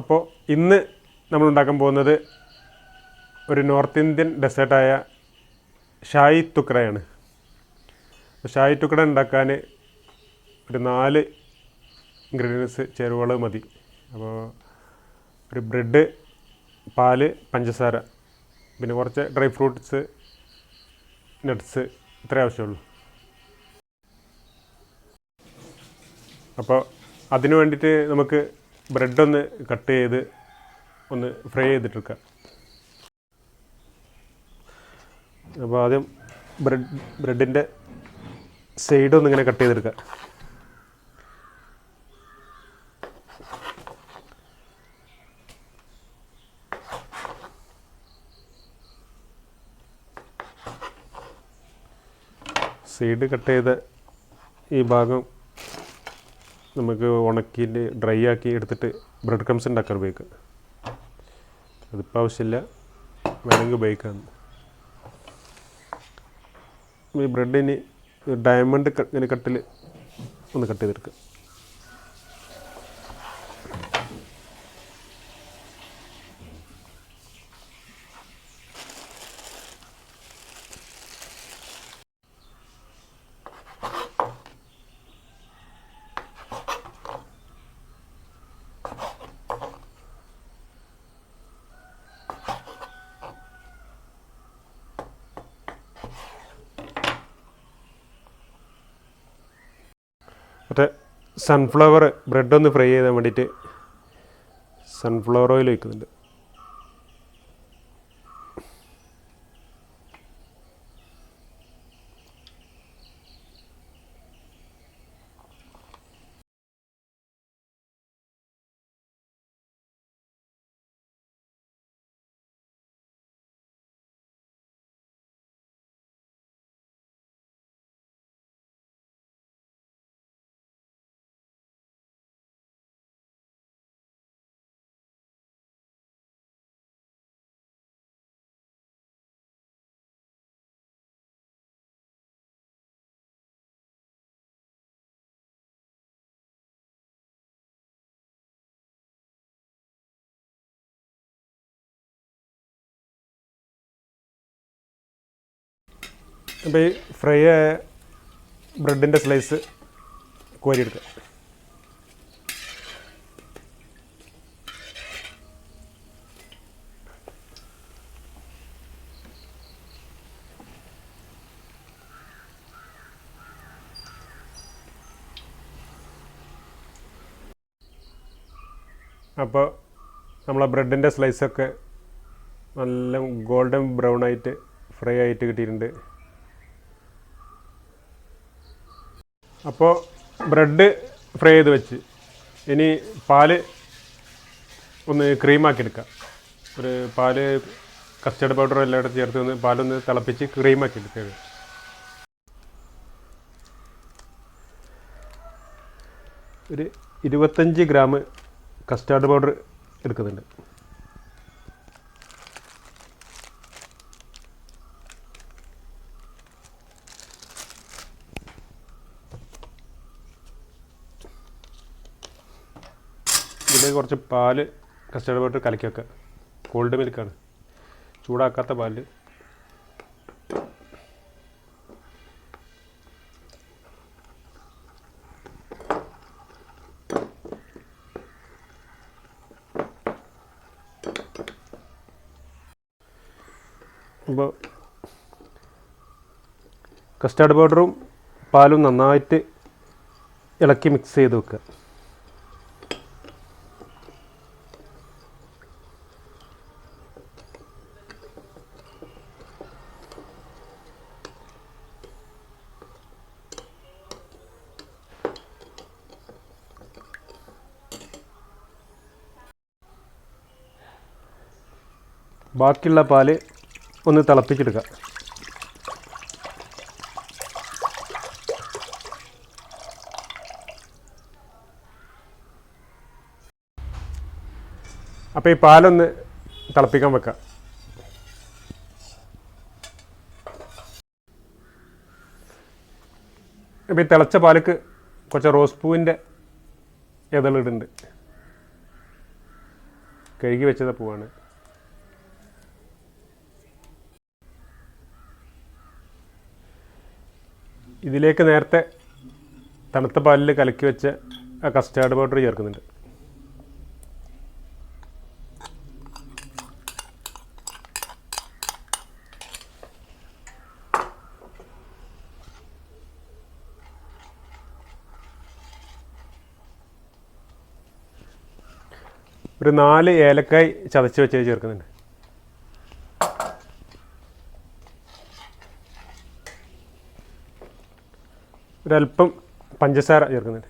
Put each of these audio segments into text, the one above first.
അപ്പോൾ ഇന്ന് നമ്മൾ ഉണ്ടാക്കാൻ പോകുന്നത് ഒരു നോർത്ത് ഇന്ത്യൻ ഡെസേർട്ടായ ഷായി അപ്പോൾ ഷായി തുക്ര ഉണ്ടാക്കാൻ ഒരു നാല് ഇൻഗ്രീഡിയൻസ് ചേരുവകൾ മതി. അപ്പോൾ ഒരു ബ്രെഡ് പാൽ പഞ്ചസാര പിന്നെ കുറച്ച് ഡ്രൈ ഫ്രൂട്ട്സ് നട്ട്സ് ഇത്രേ ആവശ്യമുള്ളൂ. അപ്പോൾ അതിനു വേണ്ടിയിട്ട് നമുക്ക് ബ്രെഡ് ഒന്ന് കട്ട് ചെയ്ത് ഒന്ന് ഫ്രൈ ചെയ്തിട്ടെടുക്കുക അപ്പോൾ ആദ്യം ബ്രെഡ് ബ്രെഡിന്റെ സൈഡ് ഒന്ന് ഇങ്ങനെ കട്ട് ചെയ്തെടുക്കുക സൈഡ് കട്ട് ചെയ്ത ഈ ഭാഗം നമുക്ക് ഉണക്കിയിട്ട് ഡ്രൈ ആക്കി എടുത്തിട്ട് ബ്രെഡ് ക്രംസ് ഉണ്ടാക്കാൻ ഉപയോഗിക്കാം. അതിപ്പോൾ ആവശ്യമില്ല. വേണമെങ്കിൽ ഉപയോഗിക്കാം. ഈ ബ്രെഡിന് ഡയമണ്ട് ഇങ്ങനെ കട്ടിൽ ഒന്ന് കട്ട് ചെയ്തെടുക്കുക മറ്റേ സൺഫ്ലവർ ബ്രെഡ് ഒന്ന് ഫ്രൈ ചെയ്യാൻ വേണ്ടിയിട്ട് സൺഫ്ലവർ ഓയിൽ വയ്ക്കുന്നുണ്ട്. അപ്പോൾ ഈ ഫ്രൈ ബ്രെഡിന്റെ സ്ലൈസ് കോരിയെടുക്കുക. അപ്പോൾ നമ്മളെ ബ്രെഡിന്റെ സ്ലൈസൊക്കെ നല്ല ഗോൾഡൻ ബ്രൗൺ ആയിട്ട് ഫ്രൈ ആയിട്ട് കിട്ടിയിട്ടുണ്ട്. അപ്പോൾ ബ്രെഡ് ഫ്രൈ ചെയ്ത് വെച്ച്. ഇനി പാൽ ഒന്ന് ക്രീമാക്കി എടുക്കാം. ഒരു പാൽ കസ്റ്റർഡ് പൗഡർ എല്ലാം കൂടെ ചേർത്ത് ഒന്ന് പാലൊന്ന് തിളപ്പിച്ച് ക്രീമാക്കി എടുക്കുക ഒരു ഇരുപത്തഞ്ച് ഗ്രാം കസ്റ്റാർഡ് പൗഡർ എടുക്കുന്നുണ്ട് ഇതിലേക്ക് കുറച്ച് പാൽ കസ്റ്റർഡ് പൗഡർ കലക്കി വെക്കുക കോൾഡ് മിൽക്കാണ് ചൂടാക്കാത്ത പാൽ. അപ്പോൾ കസ്റ്റാർഡ് പൗഡറും പാലും നന്നായിട്ട് ഇളക്കി മിക്സ് ചെയ്ത് വെക്കുക ബാക്കിയുള്ള പാൽ ഒന്ന് തിളപ്പിച്ചെടുക്കുക അപ്പോൾ ഈ പാലൊന്ന് തിളപ്പിക്കാൻ വെക്കാം. അപ്പോൾ ഈ തിളച്ച പാലക്ക് കുറച്ച് റോസ് പൂവിന്റെ ഇതളിടുന്നുണ്ട്. കഴുകി വെച്ചത് പൂവാണ്. ഇതിലേക്ക് നേരത്തെ തണുത്ത പാലിൽ കലക്കി വെച്ച ആ കസ്റ്റാർഡ് പൗഡർ ചേർക്കുന്നുണ്ട്. ഒരു നാല് ഏലക്കായ് ചതച്ച് വെച്ച് ചേർക്കുന്നുണ്ട്. ഒരല്പം പഞ്ചസാര ചേർക്കുന്നുണ്ട്.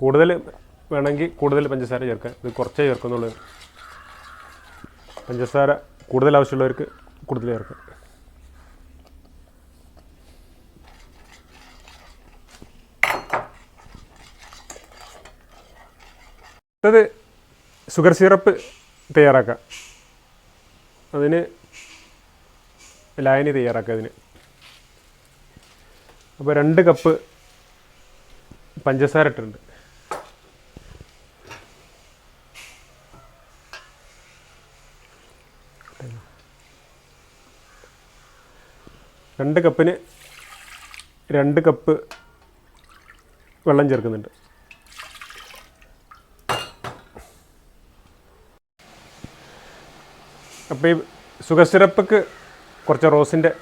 കൂടുതൽ വേണമെങ്കിൽ കൂടുതൽ പഞ്ചസാര ചേർക്കാം. ഇത് കുറച്ചേ ചേർക്കുന്നുള്ളൂ. പഞ്ചസാര കൂടുതൽ ആവശ്യമുള്ളവർക്ക് കൂടുതൽ ചേർക്കാം. അടുത്തത് ഷുഗർ സിറപ്പ് തയ്യാറാക്കാം അതിന് ലായനി തയ്യാറാക്കുക അതിന്. അപ്പോൾ രണ്ട് കപ്പ് പഞ്ചസാര ഇട്ടിട്ടുണ്ട്. രണ്ട് കപ്പിന് രണ്ട് കപ്പ് വെള്ളം ചേർക്കുന്നുണ്ട്. അപ്പോൾ ഈ സുഖ സിറപ്പൊക്കെ കുറച്ച് റോസിന്റെ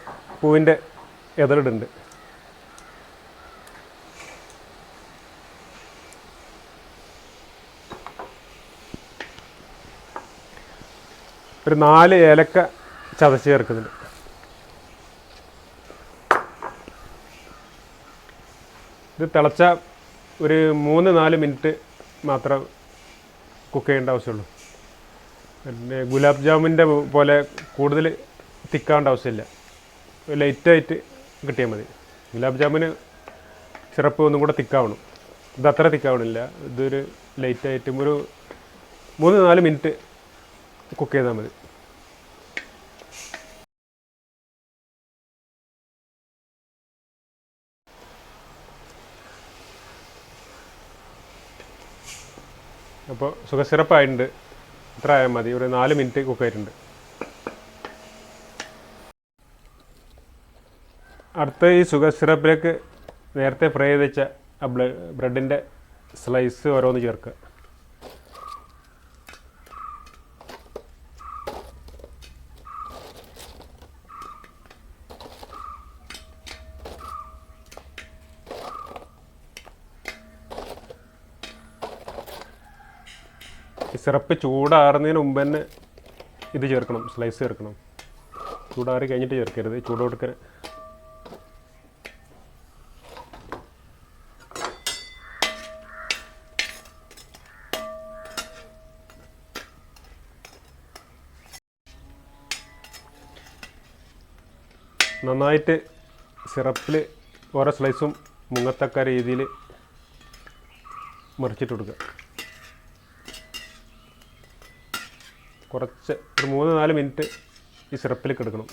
പൂവിന്റെ എതളിടുണ്ട് ഒരു നാല് ഏലക്ക ചതച്ച് ചേർക്കുന്നുണ്ട്. ഇത് തിളച്ച ഒരു മൂന്ന് നാല് മിനിറ്റ് മാത്രം കുക്ക് ചെയ്യേണ്ട ആവശ്യമുള്ളൂ. പിന്നെ ഗുലാബ് ജാമുന്റെ പോലെ കൂടുതൽ തിക്കാവേണ്ട ആവശ്യമില്ല. ലൈറ്റായിട്ട് കിട്ടിയാൽ മതി. ഗുലാബ് ജാമുന് സിറപ്പ് ഒന്നും കൂടെ തിക്കാവണം. ഇത് അത്ര തിക്കാവണില്ല. ഇതൊരു ലൈറ്റായിട്ടും ഒരു മൂന്ന് നാല് മിനിറ്റ് കുക്ക് ചെയ്താൽ മതി. അപ്പോൾ സുഖ ആയിട്ടുണ്ട് ഇത്ര ആയാൽ മതി. ഒരു നാല് മിനിറ്റ് കുക്ക് ആയിട്ടുണ്ട്. അടുത്ത ഈ സുഗർ സിറപ്പിലേക്ക് നേരത്തെ ഫ്രൈ ചെയ്ത് വെച്ച ബ്രെഡിന്റെ സ്ലൈസ് ഓരോന്ന് ചേർക്കുക. സിറപ്പ് ചൂടാറുന്നതിന് മുമ്പ് തന്നെ ഇത് ചേർക്കണം സ്ലൈസ് ചേർക്കണം. ചൂടാറി കഴിഞ്ഞിട്ട് ചേർക്കരുത് ചൂട് കൊടുക്കരുത്. നന്നായിട്ട് സിറപ്പിൽ ഓരോ സ്ലൈസും മുങ്ങത്തക്ക രീതിയിൽ മറിച്ചിട്ട് കൊടുക്കുക. കുറച്ച് ഒരു മൂന്ന് നാല് മിനിറ്റ് ഈ സിറപ്പിൽ കിടക്കണം.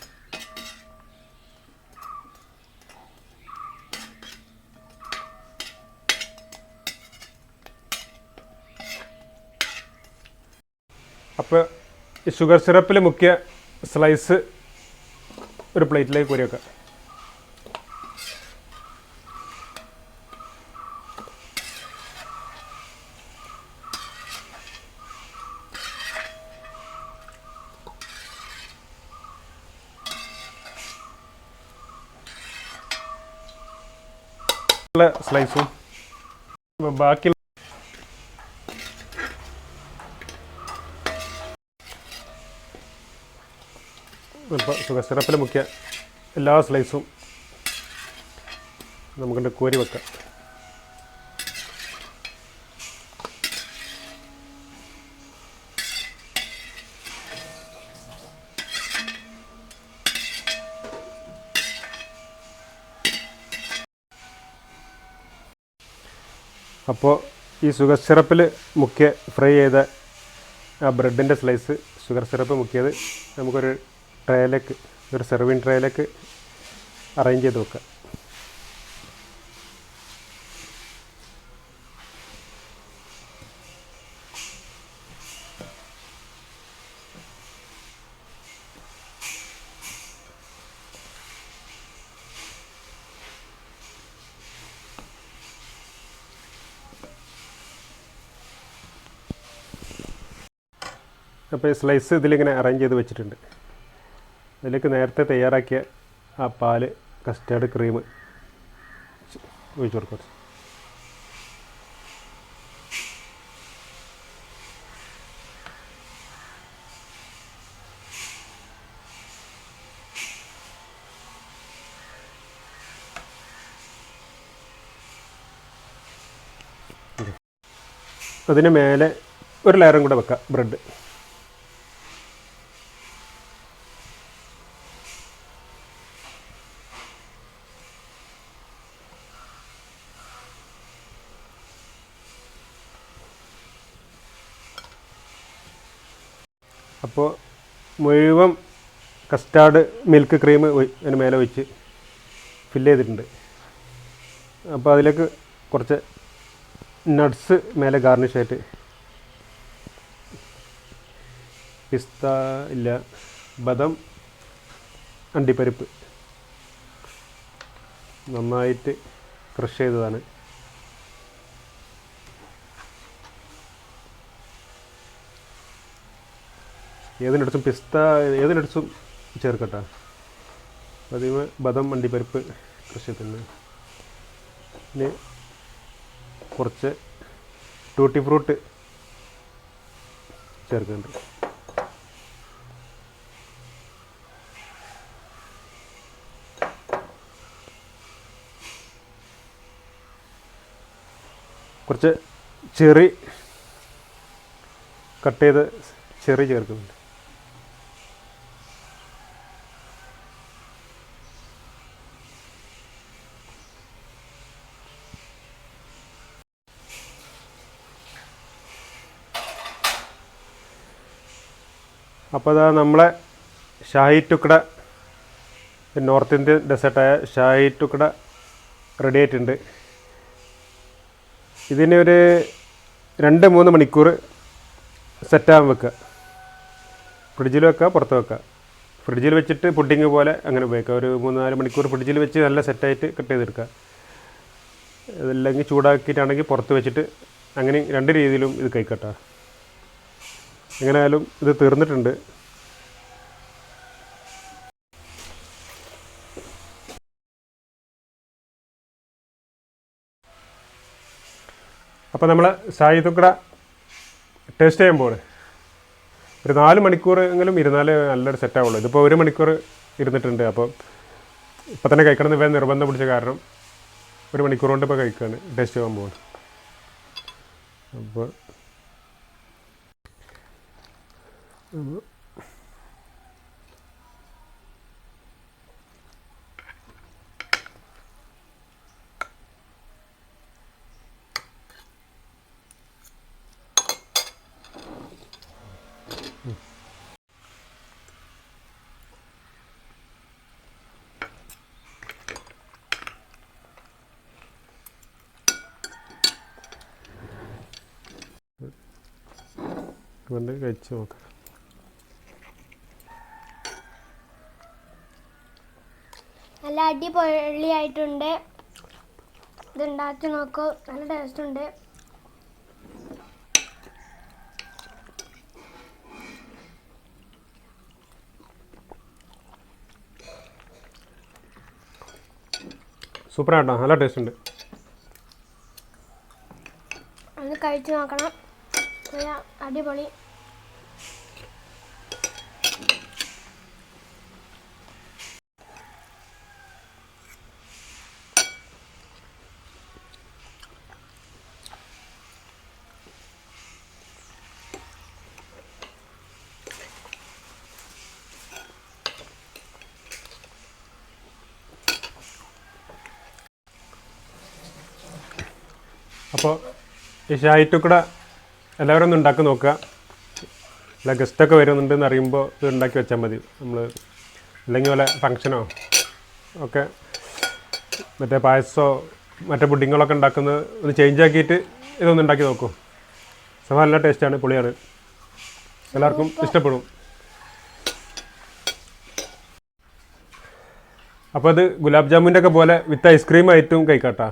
അപ്പോൾ ഈ ഷുഗർ സിറപ്പിൽ മുക്കിയ സ്ലൈസ് ഒരു പ്ലേറ്റിലേക്ക് കോരി സ്ലൈസും ബാക്കി സിറപ്പിൽ മുക്കിയ എല്ലാ സ്ലൈസും നമുക്കിട്ട് കോരി വെക്കാം. അപ്പോൾ ഈ ഷുഗർ സിറപ്പിൽ മുക്കിയ ഫ്രൈ ചെയ്ത ആ ബ്രെഡിന്റെ സ്ലൈസ് ഷുഗർ സിറപ്പ് മുക്കിയത് നമുക്കൊരു ട്രേയിലേക്ക് ഒരു സെർവിങ് ട്രേയിലേക്ക് അറേഞ്ച് ചെയ്ത് വെക്കാം. അപ്പോൾ സ്ലൈസ് ഇതിലിങ്ങനെ അറേഞ്ച് ചെയ്ത് വെച്ചിട്ടുണ്ട്. അതിലേക്ക് നേരത്തെ തയ്യാറാക്കിയ ആ പാൽ കസ്റ്റാർഡ് ക്രീം ഒഴിച്ചു കൊടുക്കും. അതിന് മേലെ ഒരു ലെയറും കൂടെ വെക്കാം ബ്രെഡ് അപ്പോൾ മുഴുവൻ കസ്റ്റാർഡ് മിൽക്ക് ക്രീം അതിന് മേലെ വെച്ച് ഫില്ല് ചെയ്തിട്ടുണ്ട്. അപ്പോൾ അതിലേക്ക് കുറച്ച് നട്ട്സ് മേലെ ഗാർണിഷ് ആയിട്ട്. പിസ്ത ഇല്ല ബദം അണ്ടിപ്പരിപ്പ്. നന്നായിട്ട് ക്രഷ് ചെയ്തതാണ്. ഏതിനടുത്തും പിസ്ത ഏതിനടുത്തും ചേർക്കട്ടെ. അതിന് ബദം വണ്ടിപ്പരിപ്പ് കൃഷി ചെയ്തിട്ടുണ്ട് പിന്നെ കുറച്ച് ടൂട്ടി ഫ്രൂട്ട് ചേർക്കുന്നുണ്ട്. കുറച്ച് ചെറി കട്ട് ചെയ്ത് ചെറി ചേർക്കുന്നുണ്ട്. അപ്പോൾ അതാ നമ്മളെ ഷാഹി ടുക്കട നോർത്ത് ഇന്ത്യൻ ഡെസേർട്ടായ ഷാഹി ടുക്കട റെഡി ആയിട്ടുണ്ട്. ഇതിന് ഒരു രണ്ട് മൂന്ന് മണിക്കൂർ സെറ്റാകാൻ വെക്കുക. ഫ്രിഡ്ജിൽ വെക്കുക പുറത്ത് വെക്കുക. ഫ്രിഡ്ജിൽ വെച്ചിട്ട് പുഡിങ് പോലെ അങ്ങനെ ഉപയോഗിക്കുക. ഒരു മൂന്ന് നാല് മണിക്കൂർ ഫ്രിഡ്ജിൽ വെച്ച് നല്ല സെറ്റായിട്ട് കട്ട് ചെയ്തെടുക്കുക. അതല്ലെങ്കിൽ ചൂടാക്കിയിട്ടാണെങ്കിൽ പുറത്ത് വെച്ചിട്ട് അങ്ങനെ രണ്ട് രീതിയിലും ഇത് കഴിക്കട്ടെ എങ്ങനെയായാലും ഇത് തീർന്നിട്ടുണ്ട്. അപ്പോൾ നമ്മൾ ഷായി തുക്കട ടേസ്റ്റ് ചെയ്യാൻ ഒരു നാല് മണിക്കൂർ എങ്കിലും ഇരുന്നാലേ നല്ലൊരു സെറ്റാവുള്ളൂ ഇതിപ്പോൾ ഒരു മണിക്കൂർ ഇരുന്നിട്ടുണ്ട്. അപ്പോൾ ഇപ്പം തന്നെ കഴിക്കണം എന്ന് നിർബന്ധം പിടിച്ച കാരണം ഒരു മണിക്കൂർ കൊണ്ട് ഇപ്പോൾ കഴിക്കുകയാണ് ടേസ്റ്റ് ചെയ്യാൻ പോവാണ് അപ്പോൾ കൊണ്ട് കഴിച്ച് നോക്കാം നല്ല അടിപൊളിയായിട്ടുണ്ട്. ഇത് ഉണ്ടാക്കി നോക്കൂ. നല്ല ടേസ്റ്റ് ഉണ്ട്. സൂപ്പറായിട്ടോ. നല്ല ടേസ്റ്റ് ഉണ്ട്. ഒന്ന് കഴിച്ചു നോക്കണം. അടിപൊളി. അപ്പോൾ ഈ ഷായിറ്റുക്കട എല്ലാവരും ഒന്ന് ഉണ്ടാക്കി നോക്കുക. അല്ല ഗസ്റ്റൊക്കെ വരുന്നുണ്ടെന്ന് അറിയുമ്പോൾ ഇത് ഉണ്ടാക്കി വെച്ചാൽ മതി. നമ്മൾ അല്ലെങ്കിൽ വല്ല ഫങ്ഷനോ ഒക്കെ മറ്റേ പായസമോ മറ്റേ പുഡിങ്ങുകളൊക്കെ ഉണ്ടാക്കുന്നത് ഒന്ന് ചേഞ്ച് ആക്കിയിട്ട് ഇതൊന്ന് ഉണ്ടാക്കി നോക്കൂ. സഭ നല്ല ടേസ്റ്റാണ് പുളിയാണ്. എല്ലാവർക്കും ഇഷ്ടപ്പെടും. അപ്പോൾ അത് ഗുലാബ് ജാമുന്റെ ഒക്കെ പോലെ വിത്ത് ഐസ്ക്രീം ആയിട്ടും കഴിക്കാട്ടാ.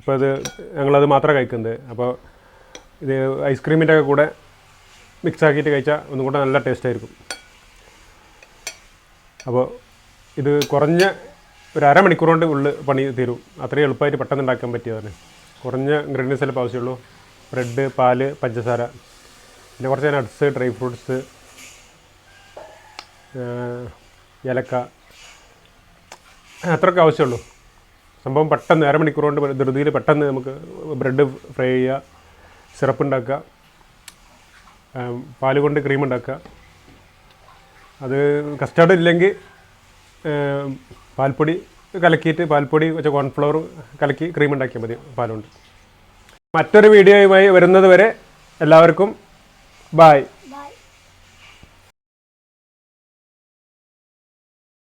ഇപ്പോൾ ഇത് ഞങ്ങളത് മാത്രമേ കഴിക്കുന്നത് അപ്പോൾ ഇത് ഐസ്ക്രീമിന്റെ ഒക്കെ കൂടെ മിക്സ് ആക്കിയിട്ട് കഴിച്ചാൽ ഒന്നും കൂടെ നല്ല ടേസ്റ്റ് ആയിരിക്കും. അപ്പോൾ ഇത് കുറഞ്ഞ ഒരു അരമണിക്കൂർ കൊണ്ട് ഉള്ളിൽ പണി തീരും. അത്രയും എളുപ്പമായിട്ട് പെട്ടെന്ന് ഉണ്ടാക്കാൻ പറ്റിയതാണ് കുറഞ്ഞ ഇൻഗ്രീഡിയൻസ് എല്ലാം ആവശ്യമുള്ളൂ. ബ്രെഡ് പാൽ പഞ്ചസാര. പിന്നെ കുറച്ച് നട്ട്സ് ഡ്രൈ ഫ്രൂട്ട്സ് ഏലക്ക. അത്രയൊക്കെ ആവശ്യമുള്ളൂ. സംഭവം പെട്ടെന്ന് അരമണിക്കൂർ കൊണ്ട് ധൃതിയിൽ പെട്ടെന്ന് നമുക്ക് ബ്രെഡ് ഫ്രൈ ചെയ്യുക സിറപ്പ് ഉണ്ടാക്കുക പാൽ കൊണ്ട് ക്രീം ഉണ്ടാക്കുക അത് കസ്റ്റാർഡ് ഇല്ലെങ്കിൽ പാൽപ്പൊടി കലക്കിയിട്ട് പാൽപ്പൊടി വെച്ച കോൺഫ്ലവർ കലക്കി ക്രീം ഉണ്ടാക്കിയാൽ മതി പാലുകൊണ്ട്. മറ്റൊരു വീഡിയോയുമായി വരുന്നത് വരെ എല്ലാവർക്കും ബായ്